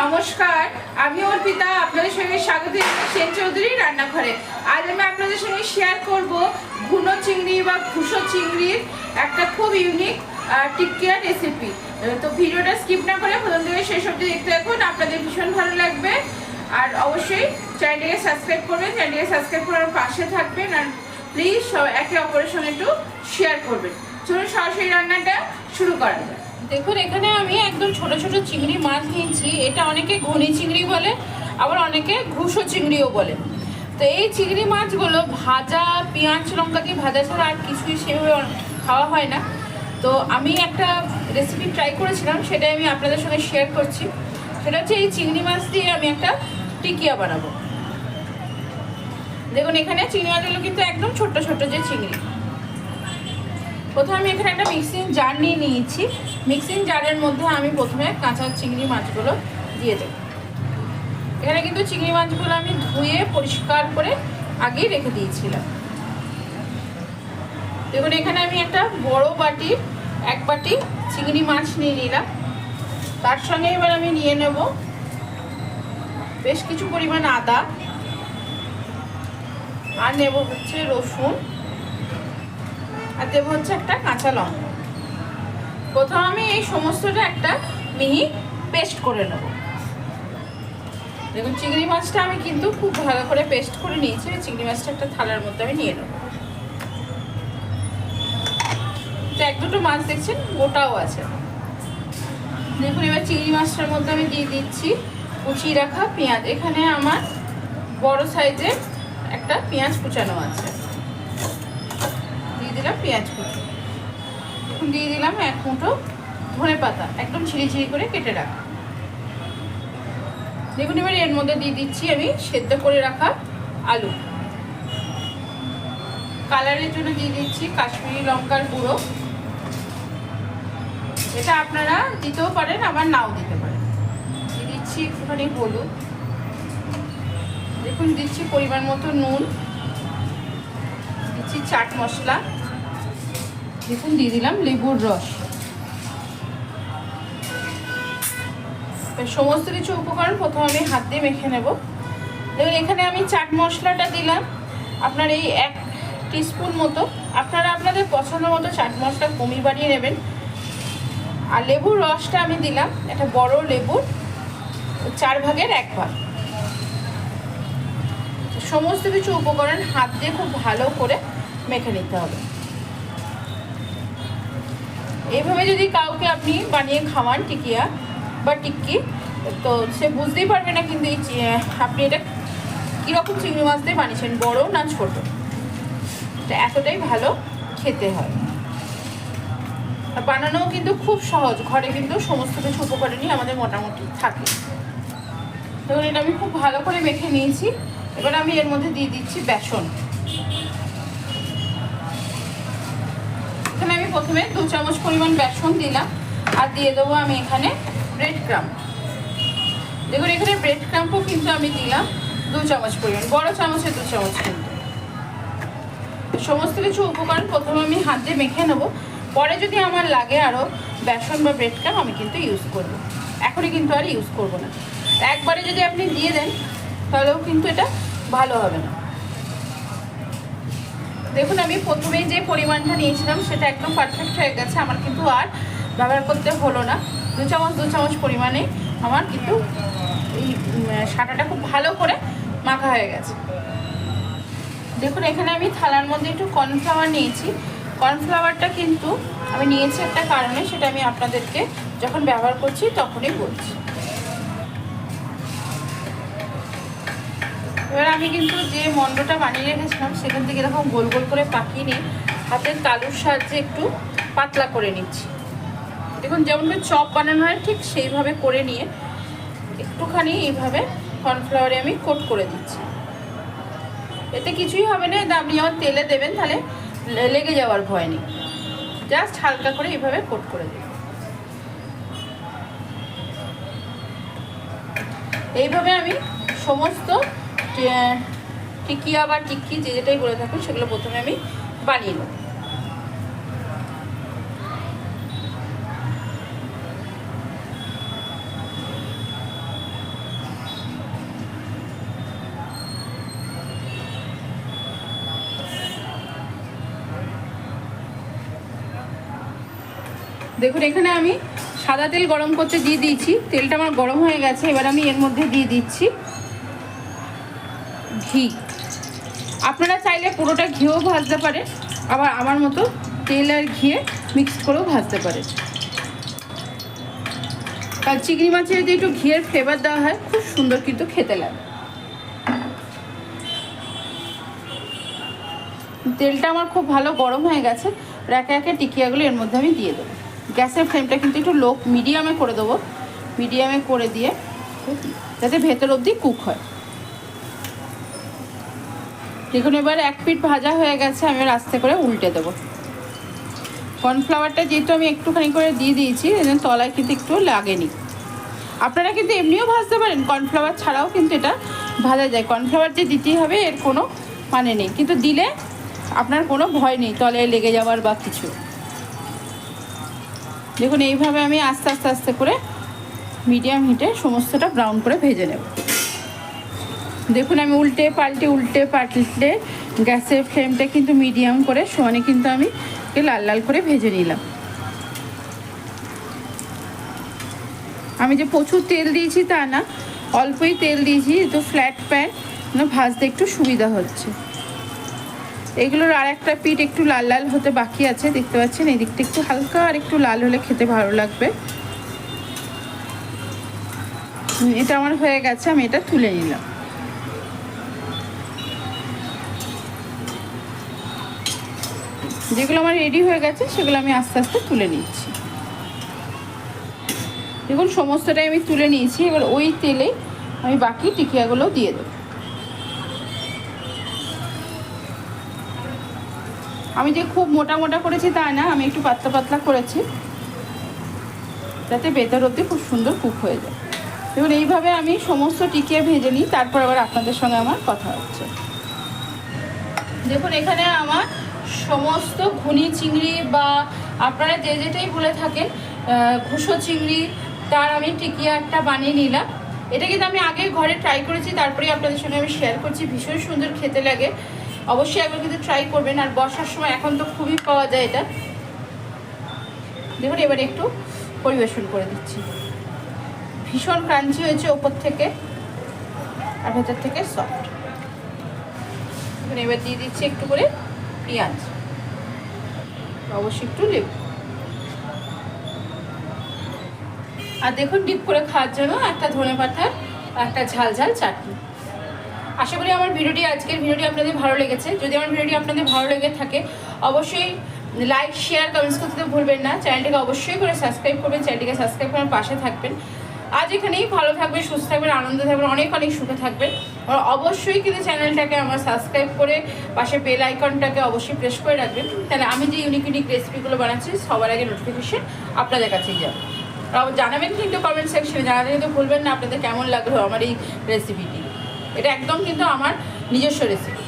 নমস্কার, আমি অর্পিতা, আপনাদের সঙ্গে স্বাগত সেন চৌধুরী রান্নাঘরে। আজ আমি আপনাদের সঙ্গে শেয়ার করব ঘুনো চিংড়ি বা ঘুষো চিংড়ির একটা খুব ইউনিক টিকিয়া রেসিপি তো ভিডিওটা স্কিপ না করে প্রথম থেকে শেষ অবধি দেখতে থাকুন, আপনাদের ভীষণ ভালো লাগবে। আর অবশ্যই চ্যানেলটিকে সাবস্ক্রাইব করবেন চ্যানেলটিকে সাবস্ক্রাইব করার পাশে থাকবেন আর প্লিজ সব একে অপরের সঙ্গে একটু শেয়ার করবেন। চলুন সরাসরি রান্নাটা শুরু করা যাক। দেখুন, এখানে আমি একদম ছোট ছোট চিংড়ি মাছ নিয়েছি। এটা অনেকে ঘনি চিংড়ি বলে, আবার অনেকে ঘুষো চিংড়িও বলে। তো এই চিংড়ি মাছগুলো ভাজা, পেঁয়াজ, লঙ্কা দিয়ে ভাজা ছাড়া আর কিছুই সেভাবে খাওয়া হয় না। তো আমি একটা রেসিপি ট্রাই করেছিলাম, সেটাই আমি আপনাদের সঙ্গে শেয়ার করছি। সেটা হচ্ছে এই চিংড়ি মাছ দিয়ে আমি একটা টিকিয়া বানাবো। দেখুন, এখানে চিংড়ি মাছগুলো কিন্তু একদম ছোট্ট ছোট্ট যে চিংড়ি। প্রথমে আমি এখানে একটা মিক্সিং জার নিয়ে নিয়েছি। মিক্সিং জারের মধ্যে আমি প্রথমে কাঁচা চিংড়ি মাছগুলো দিয়ে দেব। এখানে কিন্তু চিংড়ি মাছগুলো আমি ধুয়ে পরিষ্কার করে আগেই রেখে দিয়েছিলাম। দেখুন, এখানে আমি একটা বড় বাটি, এক বাটি চিংড়ি মাছ নিয়ে নিলাম। তার সঙ্গে এবার আমি নিয়ে নেব বেশ কিছু পরিমাণ আদা। আর নেব হচ্ছে রসুন। আর দেবো হচ্ছে একটা কাঁচা লঙ্কা। প্রথম আমি এই সমস্তটা একটা মিহি পেস্ট করে নেব। দেখুন, চিংড়ি মাছটা আমি কিন্তু খুব ভালো করে পেস্ট করে নিয়েছি। ওই চিংড়ি মাছটা একটা থালার মধ্যে আমি নিয়ে নেব। তো এক দুটো মাছ দেখছেন, গোটাও আছে। দেখুন, এবার চিংড়ি মাছটার মধ্যে আমি দিয়ে দিচ্ছি কুচিয়ে রাখা পেঁয়াজ। এখানে আমার বড় সাইজের একটা পেঁয়াজ কুচানো আছে। দিলাম পেঁয়াজ কুচি। দিয়ে দিলাম এক মুঠো ধনে পাতা, একদম ছিঁড়ি ছিঁড়ি করে কেটে রাখা। দেখুন, এবার এর মধ্যে দিয়ে দিচ্ছি আমি সেদ্ধ করে রাখা আলু। কালারের জন্য দিয়ে দিচ্ছি কাশ্মীরি লঙ্কার গুঁড়ো। এটা আপনারা দিতেও পারেন, আবার নাও দিতে পারেন। দিয়ে দিচ্ছি একটুখানি হলুদ। দেখুন, দিচ্ছি পরিমাণ মতো নুন। দিচ্ছি চাট মশলা। দেখুন, দিয়ে দিলাম লেবুর রস। সমস্ত কিছু উপকরণ প্রথমে আমি হাত দিয়ে মেখে নেব। দেখুন এখানে আমি চাট মশলাটা দিলাম, আপনার এই এক টিস্পুন মতো। আপনারা আপনাদের পছন্দ মতো চাট মশলা কমিয়ে বাড়িয়ে নেবেন। আর লেবুর রসটা আমি দিলাম, একটা বড় লেবুর চার ভাগের এক ভাগ। সমস্ত কিছু উপকরণ হাত দিয়ে খুব ভালো করে মেখে নিতে হবে। এইভাবে যদি কাউকে আপনি বানিয়ে খাওয়ান টিকিয়া বা টিক্কি, তো সে বুঝতেই পারবে না কিন্তু এই আপনি এটা কীরকম চিংড়ি মাছ দিয়ে বানিয়েছেন, বড় না ছোট? এটা এতটাই ভালো খেতে হয়। আর বানানোও কিন্তু খুব সহজ, ঘরে কিন্তু সমস্ত কিছু উপকরণই আমাদের মোটামুটি থাকে। তখন এটা আমি খুব ভালো করে মেখে নিয়েছি। এবার আমি এর মধ্যে দিয়ে দিচ্ছি বেসন এখানে আমি প্রথমে দু চামচ পরিমাণ বেসন দিলাম আর দিয়ে দেবো আমি এখানে ব্রেড ক্রাম দেখুন, এখানে ব্রেড ক্রাম্পও কিন্তু আমি দিলাম দু চামচ পরিমাণ, বড় চামচে দু চামচ কিন্তু। সমস্ত কিছু উপকরণ প্রথমে আমি হাত দিয়ে মেখে নেব, পরে যদি আমার লাগে আরও বেসন বা ব্রেড ক্রাম আমি কিন্তু ইউজ করব। এখনই কিন্তু আর ইউজ করব না। একবারে যদি আপনি দিয়ে দেন, তাহলেও কিন্তু এটা ভালো হবে না। দেখুন, আমি প্রথমেই যে পরিমাণটা নিয়েছিলাম, সেটা একদম পারফেক্ট হয়ে গেছে। আমার কিন্তু আর ব্যবহার করতে হলো না। দু চামচ দু চামচ পরিমাণে আমার কিন্তু এই সাটাটা খুব ভালো করে মাখা হয়ে গেছে। দেখুন, এখানে আমি থালার মধ্যে একটু কর্নফ্লাওয়ার নিয়েছি। কর্নফ্লাওয়ারটা কিন্তু আমি নিয়েছি একটা কারণে, সেটা আমি আপনাদেরকে যখন ব্যবহার করছি, তখনই বলছি। এবার আমি কিন্তু যে মন্ডটা বানিয়ে রেখেছিলাম, সেখান থেকে এরকম গোল গোল করে পাকিয়ে নিয়ে হাতের তালুর সাহায্যে একটু পাতলা করে নিচ্ছি। দেখুন, যেমন চপ বানানো হয়, ঠিক সেইভাবে করে নিয়ে একটুখানি এইভাবে কর্নফ্লাওয়ারে আমি কোট করে দিচ্ছি। এতে কিছুই হবে না আপনি যখন তেলে দেবেন, তাহলে লেগে যাওয়ার ভয় নেই। জাস্ট হালকা করে এইভাবে কোট করে দেবেন। এইভাবে আমি সমস্ত টিকিয়া বা টিকি, যে যেটাই বলে থাকুন সেগুলো প্রথমে আমি বানিয়ে নেব। দেখুন, এখানে আমি সাদা তেল গরম করতে দিয়ে দিয়েছি। তেলটা আমার গরম হয়ে গেছে, এবার আমি এর মধ্যে দিয়ে দিচ্ছি। ঘি আপনারা চাইলে পুরোটা ঘিও ভাজতে পারে, আবার আমার মতো তেল আর ঘিয়ে মিক্স করেও ভাজতে পারে। আর চিংড়ি মাছে যদি একটু ঘিয়ের ফ্লেভার দেওয়া হয়, খুব সুন্দর কিন্তু খেতে লাগে। তেলটা আমার খুব ভালো গরম হয়ে গেছে আর একে একে টিকিয়াগুলো এর মধ্যে আমি দিয়ে দেবো। গ্যাসের ফ্লেমটা কিন্তু একটু লো মিডিয়ামে করে দেবো। মিডিয়ামে করে দিয়ে, যাতে ভেতর অবধি কুক হয়। দেখুন, এবার এক পিঠ ভাজা হয়ে গেছে, আমি আস্তে করে উল্টে দেবো। কর্নফ্লাওয়ারটা যেহেতু আমি একটুখানি করে দিয়ে দিয়েছি এজন্য তলায় কিন্তু একটু লাগেনি। আপনারা কিন্তু এমনিও ভাজতে পারেন, কর্নফ্লাওয়ার ছাড়াও কিন্তু এটা ভাজা যায়। কর্নফ্লাওয়ার যে দিতেই হবে, এর কোনো মানে নেই। কিন্তু দিলে আপনার কোনো ভয় নেই, তলায় লেগে যাওয়ার বা কিছু। দেখুন, এইভাবে আমি আস্তে আস্তে আস্তে করে মিডিয়াম হিটে সমস্তটা ব্রাউন করে ভেজে নেব। দেখুন, আমি উল্টে পাল্টে উল্টে পাল্টে গ্যাসের ফ্লেমটা কিন্তু মিডিয়াম করে সমানে কিন্তু আমি লাল লাল করে ভেজে নিলাম। আমি যে প্রচুর তেল দিয়েছি তা না, অল্পই তেল দিয়েছি, তো ফ্ল্যাট প্যান ভাজতে একটু সুবিধা হচ্ছে। এগুলোর আর একটা পিঠ একটু লাল লাল হতে বাকি আছে, দেখতে পাচ্ছেন এই দিকটা একটু হালকা আর একটু লাল হলে খেতে ভালো লাগবে। এটা আমার হয়ে গেছে, আমি এটা তুলে নিলাম। যেগুলো আমার রেডি হয়ে গেছে, সেগুলো আমি আস্তে আস্তে তুলে নিচ্ছি। দেখুন, সমস্তটাই আমি তুলে নিয়েছি। এবার ওই তেলে আমি বাকি টিকিয়াগুলো দিয়ে দেবো। আমি যে খুব মোটা মোটা করেছি তা না, আমি একটু পাতলা পাতলা করেছি। যাতে ভেতর অব্দি খুব সুন্দর কুক হয়ে যায়। এবং এইভাবে আমি সমস্ত টিকিয়া ভেজে নিই, তারপর আবার আপনাদের সঙ্গে আমার কথা হচ্ছে। দেখুন, এখানে আমার সমস্ত ঘুনি চিংড়ি বা আপনারা যে যেটাই বলে থাকেন ঘুষো চিংড়ি, তার আমি টিকিয়া একটা বানিয়ে নিলাম। এটা কিন্তু আমি আগে ঘরে ট্রাই করেছি তারপরে আপনাদের সঙ্গে আমি শেয়ার করছি। ভীষণ সুন্দর খেতে লাগে। অবশ্যই একবার কিন্তু ট্রাই করবেন। আর বর্ষার সময় এখন তো খুবই পাওয়া যায় এটা। দেখুন, এবার একটু পরিবেশন করে দিচ্ছি। ভীষণ ক্রাঞ্চি হয়েছে ওপর থেকে, আর ভেতর থেকে সফট এবার দিয়ে দিচ্ছি একটু করে। পেঁয়াজ। অবশ্যই একটু লেবু। আর দেখুন, ডিপ করে খাওয়ার জন্য একটা ধনে পাতার একটা ঝাল ঝাল চাটনি। আশা করি আমার ভিডিওটি, আজকের ভিডিওটি আপনাদের ভালো লেগেছে। যদি আমার ভিডিওটি আপনাদের ভালো লেগে থাকে, অবশ্যই লাইক শেয়ার কমেন্টস করতে ভুলবেন না। চ্যানেলটিকে অবশ্যই করে সাবস্ক্রাইব করবেন, চ্যানেলটিকে সাবস্ক্রাইব করার পাশে থাকবেন। আজ এখানেই ভালো থাকবেন, সুস্থ থাকবেন, আনন্দ থাকবেন, অনেক অনেক সুখে থাকবেন। অবশ্যই কিন্তু চ্যানেলটাকে আমার সাবস্ক্রাইব করে পাশে বেল আইকনটাকে অবশ্যই প্রেস করে রাখবেন। তাহলে আমি যে ইউনিক ইউনিক রেসিপিগুলো বানাচ্ছি, সবার আগে নোটিফিকেশন আপনাদের কাছেই যাবে। জানাবেন কিন্তু কমেন্ট সেকশনে জানাতে কিন্তু ভুলবেন না, আপনাদের কেমন লাগল আমার এই রেসিপিটি এটা একদম কিন্তু আমার নিজস্ব রেসিপি